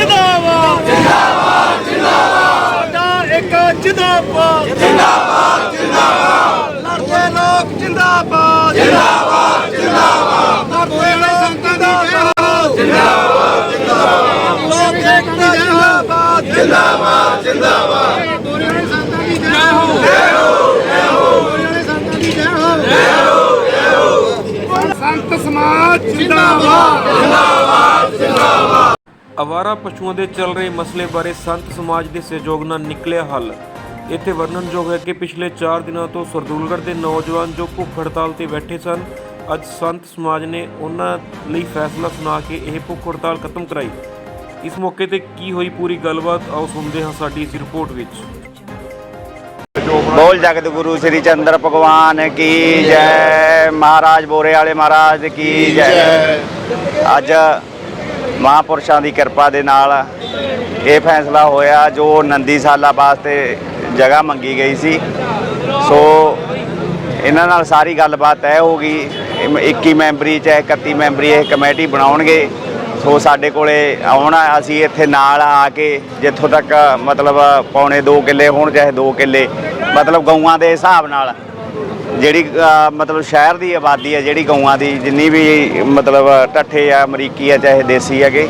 ਜਿੰਦਾਬਾਦ। ਜਿੰਦਾਬਾਦ ਜਿੰਦਾਬਾਦ ਸਾਡਾ ਇੱਕ ਜਿੰਦਾਬਾਦ। ਜਿੰਦਾਬਾਦ ਜਿੰਦਾਬਾਦ ਲੜਦੇ ਲੋਕ ਜਿੰਦਾਬਾਦ। ਜਿੰਦਾਬਾਦ ਜਿੰਦਾਬਾਦ ਲੜਦੇ ਲੋਕ ਜਿੰਦਾਬਾਦ। ਜਿੰਦਾਬਾਦ ਜਿੰਦਾਬਾਦ ਲੋਕ ਏਕਤਾ ਜਿੰਦਾਬਾਦ। ਜਿੰਦਾਬਾਦ ਜਿੰਦਾਬਾਦ ਦੋਰਿਆਂ ਸੰਤਾਂ ਦੀ ਜੈ ਹੋ। ਜੈ ਹੋ ਜੈ ਹੋ ਦੋਰਿਆਂ ਸੰਤਾਂ ਦੀ ਜੈ ਹੋ। ਜੈ ਹੋ ਜੈ ਹੋ। ਸੰਤ ਸਮਾਜ ਜਿੰਦਾਬਾਦ। ਅਵਾਰਾ ਪਸ਼ੂਆਂ ਦੇ ਚੱਲ ਰਹੇ ਮਸਲੇ ਬਾਰੇ ਸੰਤ ਸਮਾਜ ਦੇ ਸਹਿਯੋਗ ਨਾਲ ਨਿਕਲਿਆ ਹੱਲ। ਇੱਥੇ ਵਰਣਨਯੋਗ ਹੈ ਕਿ ਪਿਛਲੇ 4 ਦਿਨਾਂ ਤੋਂ ਸਰਦੂਲਗੜ੍ਹ ਦੇ ਨੌਜਵਾਨ ਜੋ ਭੁੱਖ ਹੜਤਾਲ ਤੇ ਬੈਠੇ ਸਨ, ਅੱਜ ਸੰਤ ਸਮਾਜ ਨੇ ਉਹਨਾਂ ਲਈ ਫੈਸਲਾ ਸੁਣਾ ਕੇ ਇਹ ਭੁੱਖ ਹੜਤਾਲ ਖਤਮ ਕਰਾਈ। ਇਸ ਮੌਕੇ ਤੇ ਕੀ ਹੋਈ ਪੂਰੀ ਗੱਲਬਾਤ, ਆਓ ਸੁਣਦੇ ਹਾਂ ਸਾਡੀ ਇਸ ਰਿਪੋਰਟ ਵਿੱਚ। ਬੋਲ ਜਗਤ ਗੁਰੂ ਸ੍ਰੀ ਚੰਦਰ ਭਗਵਾਨ ਕੀ ਜੈ। ਮਹਾਰਾਜ ਬੋਰੇ ਵਾਲੇ ਮਹਾਰਾਜ ਕੀ ਜੈ। ਅੱਜ ਮਹਾਪੁਰਸ਼ਾਂ ਦੀ ਕਿਰਪਾ ਦੇ ਨਾਲ ਇਹ ਫੈਸਲਾ ਹੋਇਆ ਜੋ ਨੰਦੀ ਸਾਲਾ ਵਾਸਤੇ ਜਗ੍ਹਾ ਮੰਗੀ ਗਈ ਸੀ। ਸੋ ਇਹਨਾਂ ਨਾਲ ਸਾਰੀ ਗੱਲਬਾਤ ਤੈਅ ਹੋ ਗਈ। ਇਹ 21 ਮੈਂਬਰੀ ਚਾਹੇ 31 ਮੈਂਬਰੀ ਇਹ ਕਮੇਟੀ ਬਣਾਉਣਗੇ। ਸੋ ਸਾਡੇ ਕੋਲੇ ਆਉਣਾ, ਅਸੀਂ ਇੱਥੇ ਨਾਲ ਆ ਕੇ ਜਿੱਥੋਂ ਤੱਕ ਮਤਲਬ ਪੌਣੇ 2 ਕਿੱਲੇ ਹੋਣ, ਚਾਹੇ 2 ਕਿੱਲੇ, ਮਤਲਬ ਗਊਆਂ ਦੇ ਹਿਸਾਬ ਨਾਲ। ਜਿਹੜੀ ਮਤਲਬ ਸ਼ਹਿਰ ਦੀ ਆਬਾਦੀ ਹੈ, ਜਿਹੜੀ ਗਊਆਂ ਦੀ, ਜਿੰਨੀ ਵੀ, ਮਤਲਬ ਟੱਠੇ ਆ, ਅਮਰੀਕੀ ਆ, ਚਾਹੇ ਦੇਸੀ ਹੈਗੇ,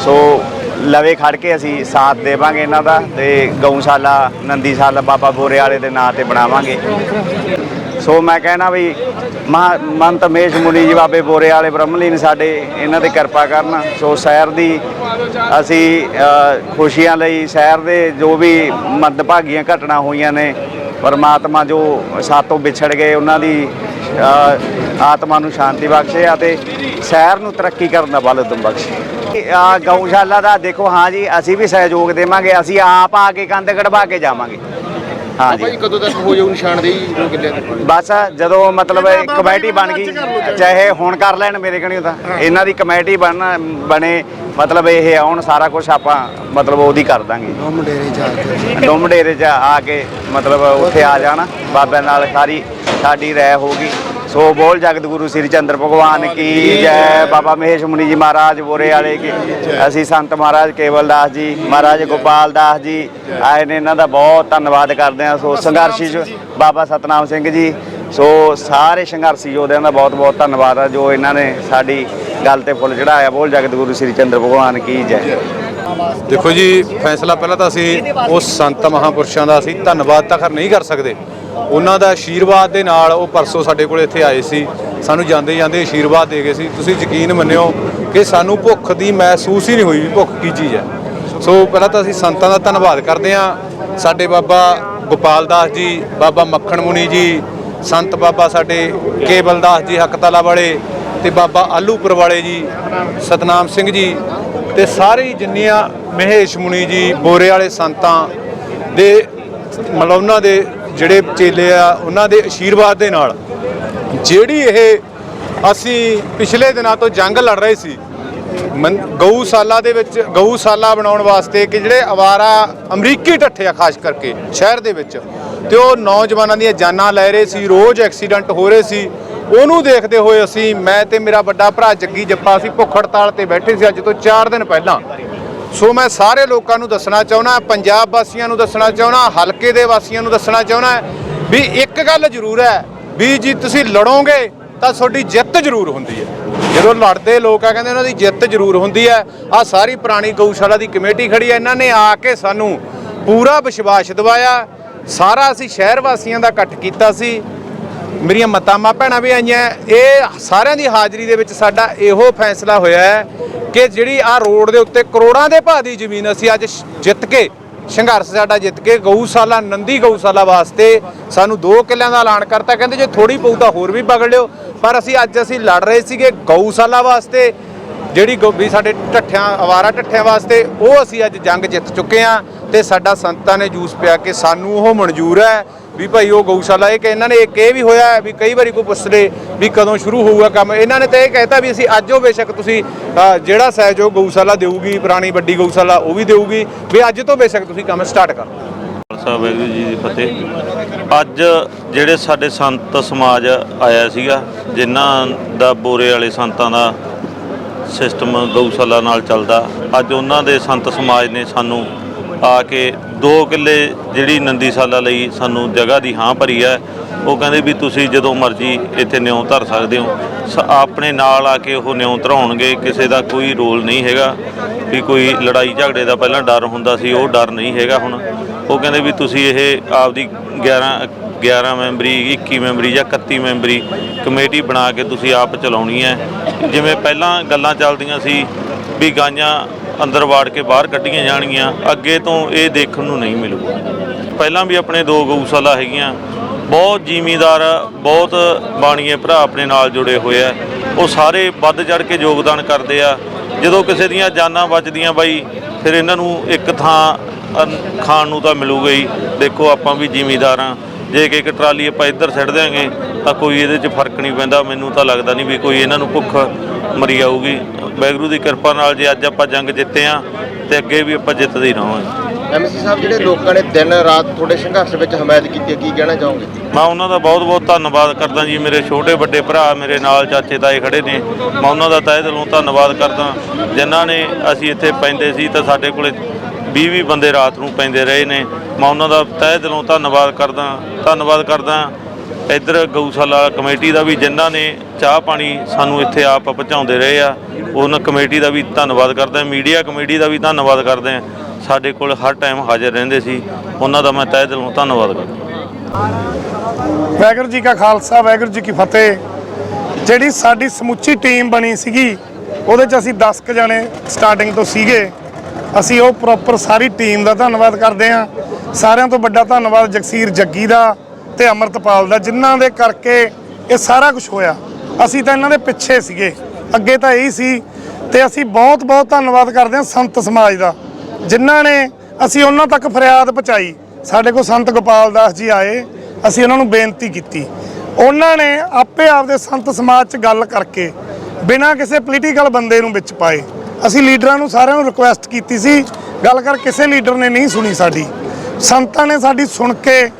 ਸੋ ਲਵੇ ਖੜ ਕੇ ਅਸੀਂ ਸਾਥ ਦੇਵਾਂਗੇ ਇਹਨਾਂ ਦਾ ਤੇ ਗਊਸ਼ਾਲਾ, ਨੰਦੀਸ਼ਾਲਾ, ਬਾਬਾ ਬੋਰੇ ਵਾਲੇ ਦੇ ਨਾਂ ਤੇ ਬਣਾਵਾਂਗੇ। ਸੋ ਮੈਂ ਕਹਿਣਾ ਵੀ ਮਹਾ- ਮੰਤ ਮੇਸ਼ ਮੁਨੀ ਜੀ, ਬਾਬੇ ਬੋਰੇ ਵਾਲੇ ਬ੍ਰਹਮਲੀਨ ਸਾਡੇ, ਇਹਨਾਂ ਤੇ ਕਿਰਪਾ ਕਰਨ। ਸੋ ਸ਼ਹਿਰ ਦੀ ਅਸੀਂ ਖੁਸ਼ੀਆਂ ਲਈ ਸ਼ਹਿਰ ਦੇ ਜੋ ਵੀ ਮੰਦਭਾਗੀਆਂ ਘਟਨਾ ਹੋਈਆਂ ਨੇ ਪਰਮਾਤਮਾ ਜੋ ਸਾਤੋਂ ਵਿਛੜ ਗਏ, ਉਹਨਾਂ ਦੀ ਆਤਮਾ ਨੂੰ ਸ਼ਾਂਤੀ ਬਖਸ਼ੇ ਅਤੇ ਸ਼ਹਿਰ ਨੂੰ ਤਰੱਕੀ ਕਰਨ ਦਾ ਬਲ ਉਦਮ ਬਖਸ਼ੇ। ਆ ਗਊਸ਼ਾਲਾ ਦਾ ਦੇਖੋ, ਹਾਂ ਜੀ, ਅਸੀਂ ਵੀ ਸਹਿਯੋਗ ਦੇਵਾਂਗੇ, ਅਸੀਂ ਆਪ ਆ ਕੇ ਕੰਧ ਕਢਵਾ ਕੇ ਜਾਵਾਂਗੇ। ਹਾਂ ਜੀ ਭਾਈ ਕਦੋਂ ਤੱਕ ਹੋ ਜਾਊ ਨਿਸ਼ਾਨਦੇਹੀ ਦੋ ਕਿੱਲਿਆਂ ਦੀ ਬਸ ਜਦੋਂ ਮਤਲਬ ਇਹ ਕਮੇਟੀ ਬਣ ਗਈ ਚਾਹੇ ਹੁਣ ਕਰ ਲੈਣ ਮੇਰੇ ਕਣੀ ਤਾਂ। ਇਹਨਾਂ ਦੀ ਕਮੇਟੀ ਬਣ ਬਣੇ ਮਤਲਬ ਇਹ ਆਉਣ ਸਾਰਾ ਕੁਝ ਆਪਾਂ ਮਤਲਬ ਉਹਦੀ ਕਰ ਦਾਂਗੇ। ਡੁੰਮ ਡੇਰੇ 'ਚ ਆ ਕੇ ਮਤਲਬ ਉੱਥੇ ਆ ਜਾਣਾ ਬਾਬੇ ਨਾਲ ਸਾਰੀ ਸਾਡੀ ਰਹਿ ਹੋਊਗੀ ਸੋ ਬੋਲ ਜਗਤ ਗੁਰੂ ਸ੍ਰੀ ਚੰਦਰ ਭਗਵਾਨ ਕੀ ਜੈ। ਬਾਬਾ ਮਹੇਸ਼ ਮੁਨੀ ਜੀ ਮਹਾਰਾਜ ਬੋਰੇ ਵਾਲੇ ਕੀ। ਅਸੀਂ ਸੰਤ ਮਹਾਰਾਜ ਕੇਵਲ ਦਾਸ ਜੀ ਮਹਾਰਾਜ ਗੋਪਾਲ ਦਾਸ ਜੀ। ਆਏ ਨੇ ਇਹਨਾਂ ਦਾ ਬਹੁਤ ਧੰਨਵਾਦ ਕਰਦੇ ਹਾਂ। ਸੋ ਸੰਘਰਸ਼ੀ ਬਾਬਾ ਸਤਨਾਮ ਸਿੰਘ ਜੀ। ਸੋ ਸਾਰੇ ਸੰਘਰਸ਼ੀ ਯੋਧਿਆਂ ਦਾ ਬਹੁਤ ਬਹੁਤ ਧੰਨਵਾਦ ਹੈ ਜੋ ਇਹਨਾਂ ਨੇ ਸਾਡੀ ਗੱਲ ਤੇ ਫੁੱਲ ਚੜਾਇਆ ਬੋਲ ਜਗਤ ਗੁਰੂ ਸ੍ਰੀ ਚੰਦਰ ਭਗਵਾਨ ਕੀ ਜੈ। ਦੇਖੋ ਜੀ ਫੈਸਲਾ ਪਹਿਲਾਂ ਤਾਂ ਅਸੀਂ ਉਸ ਸੰਤ ਮਹਾਪੁਰਸ਼ਾਂ ਦਾ ਅਸੀਂ ਧੰਨਵਾਦ ਤਾਂ ਖਰ ਨਹੀਂ ਕਰ ਸਕਦੇ। ਉਹਨਾਂ ਦਾ ਆਸ਼ੀਰਵਾਦ ਦੇ ਨਾਲ ਉਹ ਪਰਸੋਂ ਸਾਡੇ ਕੋਲ ਇੱਥੇ ਆਏ ਸੀ। ਸਾਨੂੰ ਜਾਂਦੇ ਜਾਂਦੇ ਆਸ਼ੀਰਵਾਦ ਦੇ ਗਏ ਸੀ। ਤੁਸੀਂ ਯਕੀਨ ਮੰਨਿਓ ਕਿ ਸਾਨੂੰ ਭੁੱਖ ਦੀ ਮਹਿਸੂਸ ਹੀ ਨਹੀਂ ਹੋਈ ਵੀ ਭੁੱਖ ਕੀ ਚੀਜ਼ ਹੈ। ਸੋ ਪਹਿਲਾਂ ਤਾਂ ਅਸੀਂ ਸੰਤਾਂ ਦਾ ਧੰਨਵਾਦ ਕਰਦੇ ਹਾਂ। ਸਾਡੇ ਬਾਬਾ ਗੋਪਾਲ ਦਾਸ ਜੀ, ਬਾਬਾ ਮੱਖਣ ਮੁਨੀ ਜੀ, ਸੰਤ ਬਾਬਾ ਸਾਡੇ ਕੇਵਲ ਦਾਸ ਜੀ ਹਕਤਲਾ ਵਾਲੇ ਤੇ ਬਾਬਾ ਆਲੂਪੁਰ ਵਾਲੇ ਜੀ, ਸਤਨਾਮ ਸਿੰਘ ਜੀ ਤੇ ਸਾਰੇ ਜਿੰਨੀਆਂ ਮਹੇਸ਼ ਮੁਨੀ ਜੀ, ਬੋਰੇ ਵਾਲੇ ਸੰਤਾਂ ਦੇ ਮਤਲਬ ਉਹਨਾਂ ਦੇ ਜਿਹੜੇ ਚੇਲੇ ਆ, ਉਹਨਾਂ ਦੇ ਆਸ਼ੀਰਵਾਦ ਦੇ ਨਾਲ ਜਿਹੜੀ ਇਹ ਅਸੀਂ ਪਿਛਲੇ ਦਿਨਾਂ ਤੋਂ ਜੰਗ ਲੜ ਰਹੇ ਸੀ ਮਨ- ਗਊਸ਼ਾਲਾ ਦੇ ਵਿੱਚ ਗਊਸ਼ਾਲਾ ਬਣਾਉਣ ਵਾਸਤੇ ਕਿ ਜਿਹੜੇ ਅਵਾਰਾ ਅਮਰੀਕੀ ਢੱਠੇ ਆ, ਖਾਸ ਕਰਕੇ ਸ਼ਹਿਰ ਦੇ ਵਿੱਚ, ਤੇ ਉਹ ਨੌਜਵਾਨਾਂ ਦੀਆਂ ਜਾਨਾਂ ਲੈ ਰਹੇ ਸੀ, ਰੋਜ਼ ਐਕਸੀਡੈਂਟ ਹੋ ਰਹੇ ਸੀ। ਉਹਨੂੰ ਦੇਖਦੇ ਹੋਏ ਅਸੀਂ, ਮੈਂ ਤੇ ਮੇਰਾ ਵੱਡਾ ਭਰਾ ਜੱਗੀ ਜੱਪਾ ਅਸੀਂ ਭੁੱਖ ਹੜਤਾਲ ਤੇ ਬੈਠੇ ਸੀ, ਅੱਜ ਤੋਂ 4 ਦਿਨ ਪਹਿਲਾਂ। ਸੋ ਮੈਂ ਸਾਰੇ ਲੋਕਾਂ ਨੂੰ ਦੱਸਣਾ ਚਾਹੁੰਦਾ, ਪੰਜਾਬ ਵਾਸੀਆਂ ਨੂੰ ਦੱਸਣਾ ਚਾਹੁੰਦਾ, ਹਲਕੇ ਦੇ ਵਾਸੀਆਂ ਨੂੰ ਦੱਸਣਾ ਚਾਹੁੰਦਾ ਵੀ ਇੱਕ ਗੱਲ ਜ਼ਰੂਰ ਹੈ ਵੀ ਜੀ ਤੁਸੀਂ ਲੜੋਗੇ ਤਾਂ ਤੁਹਾਡੀ ਜਿੱਤ ਜ਼ਰੂਰ ਹੁੰਦੀ ਹੈ। ਜਦੋਂ ਲੜਦੇ ਲੋਕ ਆ, ਕਹਿੰਦੇ ਉਹਨਾਂ ਦੀ ਜਿੱਤ ਜ਼ਰੂਰ ਹੁੰਦੀ ਹੈ। ਆ ਸਾਰੀ ਪੁਰਾਣੀ ਗਊਸ਼ਾਲਾ ਦੀ ਕਮੇਟੀ ਖੜੀ ਹੈ, ਇਹਨਾਂ ਨੇ ਆ ਕੇ ਸਾਨੂੰ ਪੂਰਾ ਵਿਸ਼ਵਾਸ ਦਿਵਾਇਆ। ਸਾਰਾ ਅਸੀਂ ਸ਼ਹਿਰ ਵਾਸੀਆਂ ਦਾ ਇਕੱਠ ਕੀਤਾ ਸੀ। ਮੇਰੀਆਂ ਮਤਾਮਾ ਭੈਣਾਂ ਵੀ ਆਈਆਂ। ਇਹ ਸਾਰਿਆਂ ਦੀ ਹਾਜ਼ਰੀ ਦੇ ਵਿੱਚ ਸਾਡਾ ਇਹੋ ਫੈਸਲਾ ਹੋਇਆ ਹੈ ਕਿ ਜਿਹੜੀ ਆ ਰੋਡ ਦੇ ਉੱਤੇ ਕਰੋੜਾਂ ਦੇ ਭਾਅ ਦੀ ਜ਼ਮੀਨ ਅਸੀਂ ਅੱਜ ਜਿੱਤ ਕੇ, ਸੰਘਰਸ਼ ਸਾਡਾ ਜਿੱਤ ਕੇ, ਗਊਸ਼ਾਲਾ, ਨੰਦੀ ਗਊਸ਼ਾਲਾ ਵਾਸਤੇ ਸਾਨੂੰ 2 ਕਿੱਲਿਆਂ ਦਾ ਐਲਾਨ ਕਰਤਾ। ਕਹਿੰਦੇ ਜੇ ਥੋੜੀ ਪਊ ਤਾਂ ਹੋਰ ਵੀ ਪਕੜ ਲਿਓ। ਪਰ ਅਸੀਂ ਅੱਜ ਅਸੀਂ ਲੜ ਰਹੇ ਸੀਗੇ ਗਊਸ਼ਾਲਾ ਵਾਸਤੇ, ਜਿਹੜੀ ਗੋ- ਵੀ ਸਾਡੇ ਢੱਠਿਆਂ, ਅਵਾਰਾ ਢੱਠਿਆਂ ਵਾਸਤੇ, ਉਹ ਅਸੀਂ ਅੱਜ ਜੰਗ ਜਿੱਤ ਚੁੱਕੇ ਆ ਤੇ ਸਾਡਾ ਸੰਤਾਂ ਨੇ ਜੂਸ ਪਿਆ ਕੇ ਸਾਨੂੰ ਉਹ ਮਨਜ਼ੂਰ ਹੈ ਵੀ ਭਾਈ ਉਹ ਗਊਸ਼ਾਲਾ ਇਹ ਕਿ ਇਹਨਾਂ ਨੇ ਇੱਕ ਇਹ ਵੀ ਹੋਇਆ ਵੀ ਕਈ ਵਾਰੀ ਕੋਈ ਪੁੱਛਦੇ ਵੀ ਕਦੋਂ ਸ਼ੁਰੂ ਹੋਊਗਾ ਕੰਮ। ਇਹਨਾਂ ਨੇ ਤਾਂ ਇਹ ਕਹਿਤਾ ਵੀ ਅਸੀਂ ਅੱਜ ਉਹ ਬੇਸ਼ੱਕ ਤੁਸੀਂ ਜਿਹੜਾ ਸਹਿਯੋਗ ਗਊਸ਼ਾਲਾ ਦੇਊਗੀ, ਪੁਰਾਣੀ ਵੱਡੀ ਗਊਸ਼ਾਲਾ ਉਹ ਵੀ ਦੇਊਗੀ, ਵੀ ਅੱਜ ਤੋਂ ਬੇਸ਼ੱਕ ਤੁਸੀਂ ਕੰਮ ਸਟਾਰਟ ਕਰੋ। ਖਾਲਸਾ ਵਾਹਿਗੁਰੂ ਜੀ ਦੀ ਫਤਿਹ। ਅੱਜ ਜਿਹੜੇ ਸਾਡੇ ਸੰਤ ਸਮਾਜ ਆਇਆ ਸੀਗਾ, ਜਿਨ੍ਹਾਂ ਦਾ ਬੋਰੇ ਵਾਲੇ ਸੰਤਾਂ ਦਾ ਸਿਸਟਮ ਗਊਸ਼ਾਲਾ ਨਾਲ ਚੱਲਦਾ, ਅੱਜ ਉਹਨਾਂ ਦੇ ਸੰਤ ਸਮਾਜ ਨੇ ਸਾਨੂੰ ਆ ਕੇ 2 ਕਿੱਲੇ ਜਿਹੜੀ ਨੰਦੀਸ਼ਾਲਾ ਲਈ ਸਾਨੂੰ ਜਗ੍ਹਾ ਦੀ ਹਾਂ ਭਰੀ ਹੈ। ਉਹ ਕਹਿੰਦੇ ਵੀ ਤੁਸੀਂ ਜਦੋਂ ਮਰਜ਼ੀ ਇੱਥੇ ਨਿਉਂ ਧਰ ਸਕਦੇ ਹੋ। ਸ- ਆਪਣੇ ਨਾਲ ਆ ਕੇ ਉਹ ਨਿਉਂ ਧਰਾਉਣਗੇ, ਕਿਸੇ ਦਾ ਕੋਈ ਰੋਲ ਨਹੀਂ ਹੈਗਾ। ਵੀ ਕੋਈ ਲੜਾਈ ਝਗੜੇ ਦਾ ਪਹਿਲਾਂ ਡਰ ਹੁੰਦਾ ਸੀ, ਉਹ ਡਰ ਨਹੀਂ ਹੈਗਾ ਹੁਣ। ਉਹ ਕਹਿੰਦੇ ਵੀ ਤੁਸੀਂ ਇਹ ਆਪਦੀ 11 11 ਮੈਂਬਰੀ 21 ਮੈਂਬਰੀ ਜਾਂ 31 ਮੈਂਬਰੀ ਕਮੇਟੀ ਬਣਾ ਕੇ ਤੁਸੀਂ ਆਪ ਚਲਾਉਣੀ ਹੈ। ਜਿਵੇਂ ਪਹਿਲਾਂ ਗੱਲਾਂ ਚੱਲਦੀਆਂ ਸੀ ਵੀ ਗਾਈਆਂ ਅੰਦਰ ਵਾੜ ਕੇ ਬਾਹਰ ਕੱਢੀਆਂ ਜਾਣਗੀਆਂ, ਅੱਗੇ ਤੋਂ ਇਹ ਦੇਖਣ ਨੂੰ ਨਹੀਂ ਮਿਲੂਗਾ। ਪਹਿਲਾਂ ਵੀ ਆਪਣੇ ਦੋ ਗਊਸ਼ਾਲਾ ਹੈਗੀਆਂ, ਬਹੁਤ ਜ਼ਿਮੀਦਾਰ, ਬਹੁਤ ਬਾਣੀਏ ਭਰਾ ਆਪਣੇ ਨਾਲ ਜੁੜੇ ਹੋਏ ਆ। ਉਹ ਸਾਰੇ ਵੱਧ ਚੜ ਕੇ ਯੋਗਦਾਨ ਕਰਦੇ ਆ। ਜਦੋਂ ਕਿਸੇ ਦੀਆਂ ਜਾਨਾਂ ਬਚਦੀਆਂ ਬਾਈ, ਫਿਰ ਇਹਨਾਂ ਨੂੰ ਇੱਕ ਥਾਂ ਖਾਣ ਨੂੰ ਤਾਂ ਮਿਲੂਗਾ ਹੀ। ਦੇਖੋ ਆਪਾਂ ਵੀ ਜ਼ਿਮੀਦਾਰ ਆ। ਜੇ ਕਿ ਇੱਕ ਟਰਾਲੀ ਆਪਾਂ ਇੱਧਰ ਛੱਡ ਦਿਆਂਗੇ, ਤਾਂ ਕੋਈ ਇਹਦੇ 'ਚ ਫ਼ਰਕ ਨਹੀਂ ਪੈਂਦਾ। ਮੈਨੂੰ ਤਾਂ ਲੱਗਦਾ ਨਹੀਂ ਵੀ ਕੋਈ ਇਹਨਾਂ ਨੂੰ ਭੁੱਖ ਮਰੀ ਆਊਗੀ। ਵਾਹਿਗੁਰੂ ਦੀ ਕਿਰਪਾ ਨਾਲ ਜੇ ਅੱਜ ਆਪਾਂ ਜੰਗ ਜਿੱਤੇ ਆ ਤੇ ਅੱਗੇ ਵੀ ਆਪਾਂ ਜਿੱਤਦੇ ਹੀ ਰਹਾਂਗੇ। ਐਮਸੀ ਸਾਹਿਬ ਜਿਹੜੇ ਲੋਕਾਂ ਨੇ ਦਿਨ ਰਾਤ ਤੁਹਾਡੇ ਸੰਘਰਸ਼ ਵਿੱਚ ਹਮਾਇਤ ਕੀਤੀ ਹੈ ਕੀ ਕਹਿਣਾ ਚਾਹੋਗੇ? ਮੈਂ ਉਹਨਾਂ ਦਾ ਬਹੁਤ ਬਹੁਤ ਧੰਨਵਾਦ ਕਰਦਾ ਜੀ। ਮੇਰੇ ਛੋਟੇ ਵੱਡੇ ਭਰਾ ਮੇਰੇ ਨਾਲ ਚਾਚੇ ਤਾਏ ਖੜੇ ਨੇ। ਮੈਂ ਉਹਨਾਂ ਦਾ ਤਹਿ ਦਿਲੋਂ ਧੰਨਵਾਦ ਕਰਦਾ। ਜਿਨ੍ਹਾਂ ਨੇ ਅਸੀਂ ਇੱਥੇ ਪੈਂਦੇ ਸੀ ਤਾਂ ਸਾਡੇ ਕੋਲੇ 20 20 ਬੰਦੇ ਰਾਤ ਨੂੰ ਪੈਂਦੇ ਰਹੇ ਨੇ। ਮੈਂ ਉਹਨਾਂ ਦਾ ਤਹਿ ਦਿਲੋਂ ਧੰਨਵਾਦ ਕਰਦਾ ਧੰਨਵਾਦ ਕਰਦਾ। ਇੱਧਰ ਗਊਸ਼ਾਲਾ ਕਮੇਟੀ ਦਾ ਵੀ ਜਿਨ੍ਹਾਂ ਨੇ ਚਾਹ ਪਾਣੀ ਸਾਨੂੰ ਇੱਥੇ ਆਪ ਪਹੁੰਚਾਉਂਦੇ ਰਹੇ ਆ, ਉਹਨਾਂ ਕਮੇਟੀ ਦਾ ਵੀ ਧੰਨਵਾਦ ਕਰਦਾ ਮੀਡੀਆ ਕਮੇਟੀ ਦਾ ਵੀ ਧੰਨਵਾਦ ਕਰਦੇ ਆ ਸਾਡੇ ਕੋਲ ਹਰ ਟਾਈਮ ਹਾਜ਼ਰ ਰਹਿੰਦੇ ਸੀ, ਉਹਨਾਂ ਦਾ ਮੈਂ ਤਹਿ ਦਿਲੋਂ ਧੰਨਵਾਦ ਕਰਦਾ ਵਾਹਿਗੁਰੂ ਜੀ ਕਾ ਖਾਲਸਾ, ਵਾਹਿਗੁਰੂ ਜੀ ਕੀ ਫਤਿਹ। ਜਿਹੜੀ ਸਾਡੀ ਸਮੁੱਚੀ ਟੀਮ ਬਣੀ ਸੀਗੀ, ਉਹਦੇ ਚ ਅਸੀਂ 10 ਕ ਜਣੇ ਸਟਾਰਟਿੰਗ ਤੋਂ ਸੀਗੇ। ਅਸੀਂ ਉਹ ਪ੍ਰੋਪਰ ਸਾਰੀ ਟੀਮ ਦਾ ਧੰਨਵਾਦ ਕਰਦੇ ਹਾਂ। ਸਾਰਿਆਂ ਤੋਂ ਵੱਡਾ ਧੰਨਵਾਦ ਜਗਸੀਰ ਜੱਗੀ ਦਾ ਤੇ ਅਮਰਤਪਾਲ ਦਾ, ਜਿਨ੍ਹਾਂ ਦੇ ਕਰਕੇ ਇਹ ਸਾਰਾ ਕੁਝ ਹੋਇਆ। ਅਸੀਂ ਤਾਂ ਇਹਨਾਂ ਦੇ ਪਿੱਛੇ ਸੀਗੇ। ਅੱਗੇ ਤਾਂ ਇਹੀ ਸੀ ਤੇ ਅਸੀਂ ਬਹੁਤ ਬਹੁਤ ਧੰਨਵਾਦ ਕਰਦੇ ਹਾਂ ਸੰਤ ਸਮਾਜ ਦਾ, ਜਿਨ੍ਹਾਂ ਨੇ ਅਸੀਂ ਉਹਨਾਂ ਤੱਕ ਫਰਿਆਦ ਪਹੁੰਚਾਈ। ਸਾਡੇ ਕੋਲ ਸੰਤ ਗੋਪਾਲ ਦਾਸ ਜੀ ਆਏ, ਅਸੀਂ ਉਹਨਾਂ ਨੂੰ ਬੇਨਤੀ ਕੀਤੀ। ਉਹਨਾਂ ਨੇ ਆਪੇ ਆਪਦੇ ਸੰਤ ਸਮਾਜ 'ਚ ਗੱਲ ਕਰਕੇ ਬਿਨਾਂ ਕਿਸੇ ਪੋਲੀਟੀਕਲ ਬੰਦੇ ਨੂੰ ਵਿੱਚ ਪਾਏ। ਅਸੀਂ ਲੀਡਰਾਂ ਨੂੰ ਸਾਰਿਆਂ ਨੂੰ ਰਿਕੁਐਸਟ ਕੀਤੀ ਸੀ। ਗੱਲ ਕਰ, ਕਿਸੇ ਲੀਡਰ ਨੇ ਨਹੀਂ ਸੁਣੀ ਸਾਡੀ। ਸੰਤਾਂ ਨੇ ਸਾਡੀ ਸੁਣ ਕੇ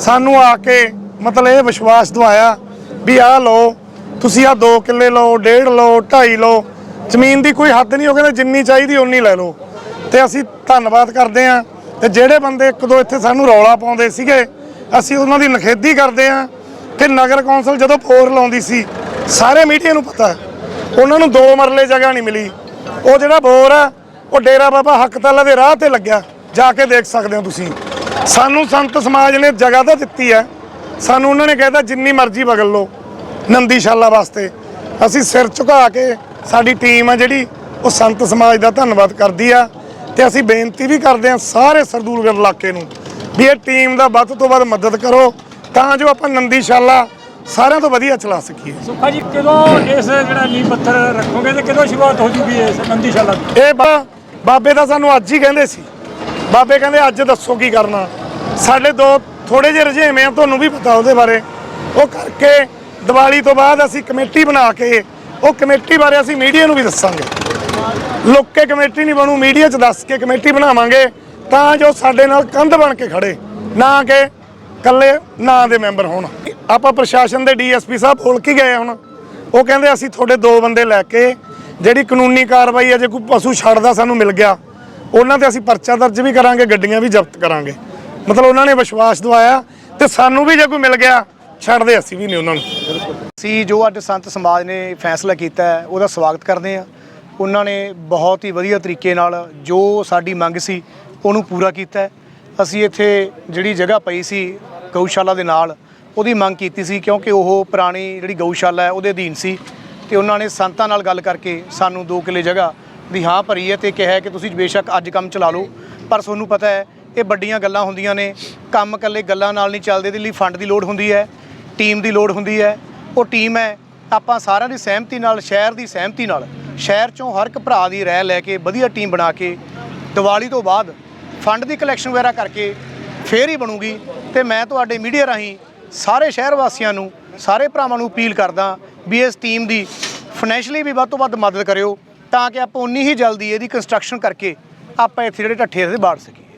ਸਾਨੂੰ ਆ ਕੇ ਮਤਲਬ ਇਹ ਵਿਸ਼ਵਾਸ ਦਵਾਇਆ ਵੀ ਆਹ ਲਓ, ਤੁਸੀਂ ਆ 2 ਕਿੱਲੇ ਲਓ 1.5 ਲਓ 2.5 ਲਓ। ਜ਼ਮੀਨ ਦੀ ਕੋਈ ਹੱਦ ਨਹੀਂ, ਉਹ ਕਹਿੰਦੇ ਜਿੰਨੀ ਚਾਹੀਦੀ ਓਨੀ ਲੈ ਲਓ। ਤੇ ਅਸੀਂ ਧੰਨਵਾਦ ਕਰਦੇ ਹਾਂ ਤੇ ਜਿਹੜੇ ਬੰਦੇ ਇੱਕ ਦੋ ਇੱਥੇ ਸਾਨੂੰ ਰੌਲਾ ਪਾਉਂਦੇ ਸੀਗੇ, ਅਸੀਂ ਉਹਨਾਂ ਦੀ ਨਖੇਦੀ ਕਰਦੇ ਹਾਂ ਕਿ ਨਗਰ ਕੌਂਸਲ ਜਦੋਂ ਫੋਰ ਲਾਉਂਦੀ ਸੀ, ਸਾਰੇ ਮੀਡੀਆ ਨੂੰ ਪਤਾ ਉਹਨਾਂ ਨੂੰ ਦੋ ਮਰਲੇ ਜਗ੍ਹਾ ਨਹੀਂ ਮਿਲੀ। ਉਹ ਜਿਹੜਾ ਬੋਰ ਆ, ਉਹ ਡੇਰਾ ਬਾਬਾ ਹੱਕ ਤਾਲਾ ਦੇ ਰਾਹ ਤੇ ਲੱਗਿਆ, ਜਾ ਕੇ ਦੇਖ ਸਕਦੇ ਹੋ ਤੁਸੀਂ। ਸਾਨੂੰ ਸੰਤ ਸਮਾਜ ਨੇ ਜਗ੍ਹਾ ਤਾਂ ਦਿੱਤੀ ਹੈ। ਸਾਨੂੰ ਉਹਨਾਂ ਨੇ ਕਹਿਤਾ ਜਿੰਨੀ ਮਰਜ਼ੀ ਬਗਲ ਲਓ ਨੰਦੀਸ਼ਾਲਾ ਵਾਸਤੇ। ਅਸੀਂ ਸਿਰ ਝੁਕਾ ਕੇ ਸਾਡੀ ਟੀਮ ਆ ਜਿਹੜੀ ਉਹ ਸੰਤ ਸਮਾਜ ਦਾ ਧੰਨਵਾਦ ਕਰਦੀ ਆ। ਤੇ ਅਸੀਂ ਬੇਨਤੀ ਵੀ ਕਰਦੇ ਆ ਸਾਰੇ ਸਰਦੂਲਗੜ੍ਹ ਇਲਾਕੇ ਨੂੰ ਵੀ ਇਹ ਟੀਮ ਦਾ ਵੱਧ ਤੋਂ ਵੱਧ ਮਦਦ ਕਰੋ ਤਾਂ ਜੋ ਆਪਾਂ ਨੰਦੀਸ਼ਾਲਾ ਸਾਰਿਆਂ ਤੋਂ ਵਧੀਆ ਚਲਾ ਸਕੀਏ। ਸੁੱਖਾ ਜੀ ਕਦੋਂ ਇਸ ਜਿਹੜਾ ਨੀਂਹ ਪੱਥਰ ਰੱਖੋਗੇ ਤੇ ਕਦੋਂ ਸ਼ੁਰੂਆਤ ਹੋ ਜੂਗੀ ਇਸ ਨੰਦੀਸ਼ਾਲਾ ਦੀ? ਇਹ ਬਾ ਬਾਬੇ ਤਾਂ ਸਾਨੂੰ ਅੱਜ ਹੀ ਕਹਿੰਦੇ ਸੀ। ਬਾਬੇ ਕਹਿੰਦੇ, ਅੱਜ ਦੱਸੋ ਕੀ ਕਰਨਾ? ਸਾਡੇ ਦੋ ਥੋੜੇ ਜਿਹੇ ਰੁਝੇਵੇਂ ਆ, ਤੁਹਾਨੂੰ ਵੀ ਪਤਾ ਉਹਦੇ ਬਾਰੇ। ਉਹ ਕਰਕੇ ਦੀਵਾਲੀ ਤੋਂ ਬਾਅਦ ਅਸੀਂ ਕਮੇਟੀ ਬਣਾ ਕੇ, ਉਹ ਕਮੇਟੀ ਬਾਰੇ ਅਸੀਂ ਮੀਡੀਆ ਨੂੰ ਵੀ ਦੱਸਾਂਗੇ। ਲੁੱਕ ਕਮੇਟੀ ਨਹੀਂ ਬਣੂ, ਮੀਡੀਆ 'ਚ ਦੱਸ ਕੇ ਕਮੇਟੀ ਬਣਾਵਾਂਗੇ, ਤਾਂ ਜੋ ਸਾਡੇ ਨਾਲ ਕੰਧ ਬਣ ਕੇ ਖੜੇ। ਨਾ ਕਿ ਕੱਲੇ ਨਾਂ ਦੇ ਮੈਂਬਰ ਹੋਣ। ਆਪਾਂ ਪ੍ਰਸ਼ਾਸਨ ਦੇ ਡੀਐਸਪੀ ਸਾਹਿਬ ਬੋਲ ਕੇ ਗਏ ਹੁਣ। ਉਹ ਕਹਿੰਦੇ, ਅਸੀਂ ਤੁਹਾਡੇ ਦੋ ਬੰਦੇ ਲੈ ਕੇ, ਜਿਹੜੀ ਕਾਨੂੰਨੀ ਕਾਰਵਾਈ ਹੈ ਜੇ ਕੋਈ ਪਸ਼ੂ ਛੱਡਦਾ ਸਾਨੂੰ ਮਿਲ ਗਿਆ। ਉਹਨਾਂ ਤੇ ਅਸੀਂ ਪਰਚਾ ਦਰਜ ਵੀ ਕਰਾਂਗੇ, ਗੱਡੀਆਂ ਵੀ ਜ਼ਬਤ ਕਰਾਂਗੇ। ਮਤਲਬ ਉਹਨਾਂ ਨੇ ਵਿਸ਼ਵਾਸ ਦਵਾਇਆ ਤੇ ਸਾਨੂੰ ਵੀ ਜੇ ਕੋਈ ਮਿਲ ਗਿਆ, ਛੱਡਦੇ ਅਸੀਂ ਵੀ ਨਹੀਂ ਉਹਨਾਂ ਨੂੰ। ਅਸੀਂ ਜੋ ਅੱਜ ਸੰਤ ਸਮਾਜ ਨੇ ਫੈਸਲਾ ਕੀਤਾ ਹੈ, ਉਹਦਾ ਸਵਾਗਤ ਕਰਦੇ ਹਾਂ। ਉਹਨਾਂ ਨੇ ਬਹੁਤ ਹੀ ਵਧੀਆ ਤਰੀਕੇ ਨਾਲ ਜੋ ਸਾਡੀ ਮੰਗ ਸੀ, ਉਹਨੂੰ ਪੂਰਾ ਕੀਤਾ ਅਸੀਂ ਇੱਥੇ ਜਿਹੜੀ ਜਗ੍ਹਾ ਪਈ ਸੀ, ਗਊਸ਼ਾਲਾ ਦੇ ਨਾਲ, ਉਹਦੀ ਮੰਗ ਕੀਤੀ ਸੀ ਕਿਉਂਕਿ ਉਹ ਪੁਰਾਣੀ ਜਿਹੜੀ ਗਊਸ਼ਾਲਾ ਹੈ, ਉਹਦੇ ਅਧੀਨ ਸੀ। ਤੇ ਉਹਨਾਂ ਨੇ ਸੰਤਾਂ ਨਾਲ ਗੱਲ ਕਰਕੇ ਸਾਨੂੰ 2 ਕਿੱਲੇ ਜਗ੍ਹਾ ਦੀ ਹਾਂ ਭਰੀ ਹੈ ਤੇ ਕਿਹਾ ਕਿ ਤੁਸੀਂ ਬੇਸ਼ੱਕ ਅੱਜ ਕੰਮ ਚਲਾ ਲਓ। ਪਰ ਤੁਹਾਨੂੰ ਪਤਾ ਹੈ, ਇਹ ਵੱਡੀਆਂ ਗੱਲਾਂ ਹੁੰਦੀਆਂ ਨੇ। ਕੰਮ ਇਕੱਲੇ ਗੱਲਾਂ ਨਾਲ ਨਹੀਂ ਚੱਲਦੇ, ਇਹਦੇ ਲਈ ਫੰਡ ਦੀ ਲੋੜ ਹੁੰਦੀ ਹੈ, ਟੀਮ ਦੀ ਲੋੜ ਹੁੰਦੀ ਹੈ। ਉਹ ਟੀਮ ਹੈ, ਆਪਾਂ ਸਾਰਿਆਂ ਦੀ ਸਹਿਮਤੀ ਨਾਲ, ਸ਼ਹਿਰ ਦੀ ਸਹਿਮਤੀ ਨਾਲ, ਸ਼ਹਿਰ ਚੋਂ ਹਰ ਇੱਕ ਭਰਾ ਦੀ ਰਾਏ ਲੈ ਕੇ, ਵਧੀਆ ਟੀਮ ਬਣਾ ਕੇ, ਦੀਵਾਲੀ ਤੋਂ ਬਾਅਦ ਫੰਡ ਦੀ ਕਲੈਕਸ਼ਨ ਵਗੈਰਾ ਕਰਕੇ ਫੇਰ ਹੀ ਬਣੂਗੀ। ਤੇ ਮੈਂ ਤੁਹਾਡੇ ਮੀਡੀਆ ਰਾਹੀਂ ਸਾਰੇ ਸ਼ਹਿਰ ਵਾਸੀਆਂ ਨੂੰ, ਸਾਰੇ ਭਰਾਵਾਂ ਨੂੰ ਅਪੀਲ ਕਰਦਾ ਵੀ ਇਸ ਟੀਮ ਦੀ ਫਾਈਨੈਂਸ਼ਲੀ ਵੀ ਵੱਧ ਤੋਂ ਵੱਧ ਮਦਦ ਕਰਿਓ। ਤਾਂ ਕਿ ਆਪਾਂ ਉਨੀ ਹੀ ਜਲਦੀ ਇਹਦੀ ਕੰਸਟਰਕਸ਼ਨ ਕਰਕੇ ਆਪਾਂ ਇੱਥੇ ਜਿਹੜੇ ਢੱਠੇ ਤੇ ਬਾੜ ਸਕੀਏ।